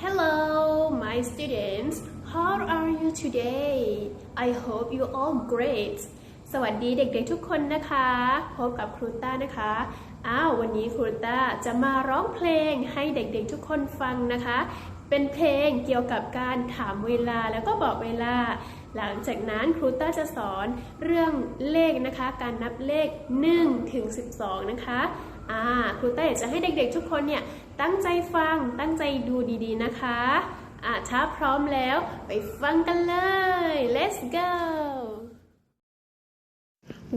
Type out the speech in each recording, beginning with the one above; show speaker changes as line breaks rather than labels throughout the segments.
Hello, my students. How are you today? I hope you all great. สวัสดีเด็กๆทุกคนนะคะ พบกับครูต้านะคะ อ้าว วันนี้ครูต้าจะมาร้องเพลงให้เด็กๆทุกคนฟังนะคะ เป็นเพลงเกี่ยวกับการถามเวลาแล้วก็บอกเวลา หลังจากนั้นครูต้าจะสอนเรื่องเลขนะคะ การนับเลข1ถึง12 นะคะอ่าครูต้าอยากจะให้เด็กๆ ทุกคนเนี่ยตั้งใจฟังตั้งใจดูดีๆนะคะอ่าถ้าพร้อมแล้วไปฟังกันเลย let's go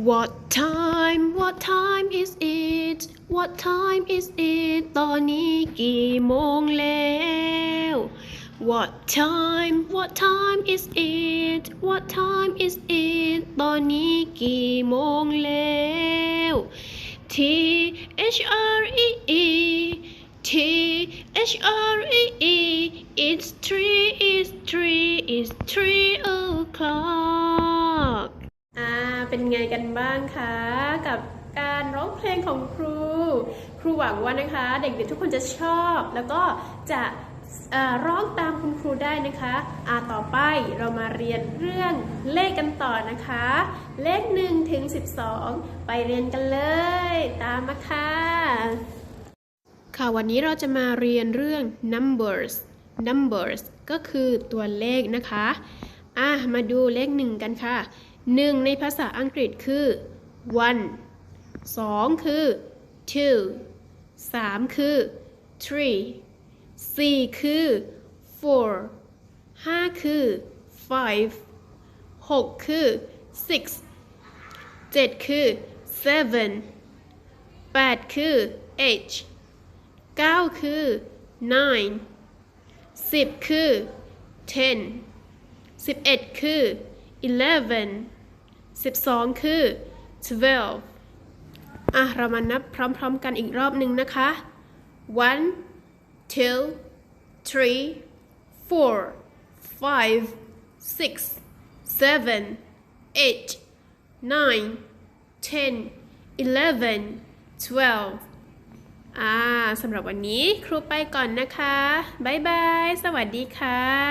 What time What time is it What time is it ตอนนี้กี่โมงแล้ว What time What time is it What time is it ตอนนี้กี่โมงแล้ว T H R E E T H R E E It's three It's three It's three o'clock อ่า เป็นไงกันบ้างคะ กับการร้องเพลงของครู ครูหวังว่านะคะ เด็กๆทุกคนจะชอบ แล้วก็จะ ร้องตามคุณครูได้นะคะอ่าต่อไปเรามาเรียนเรื่องเลขกันต่อนะคะ เลข1ถึง12 ไปเรียนกันเลย ตามมาค่ะ ค่ะวันนี้เราจะมาเรียนเรื่อง numbers numbers ก็คือตัวเลขนะคะ อะมาดูเลขหนึ่งกันค่ะหนึ่งในภาษาอังกฤษคือ one สองคือ two สามคือ three สี่คือ four ห้าคือ five หกคือ six เจ็ดคือ seven แปดคือ eight เก้าคือ nine สิบคือ ten สิบเอ็ดคือ eleven สิบสองคือ twelve อะ เรามานับพร้อมๆกันอีกรอบหนึ่งนะคะ one two three four five six seven eight nine ten eleven twelve อ่าสำหรับวันนี้ครูไปก่อนนะคะ บ๊ายบาย สวัสดีค่ะ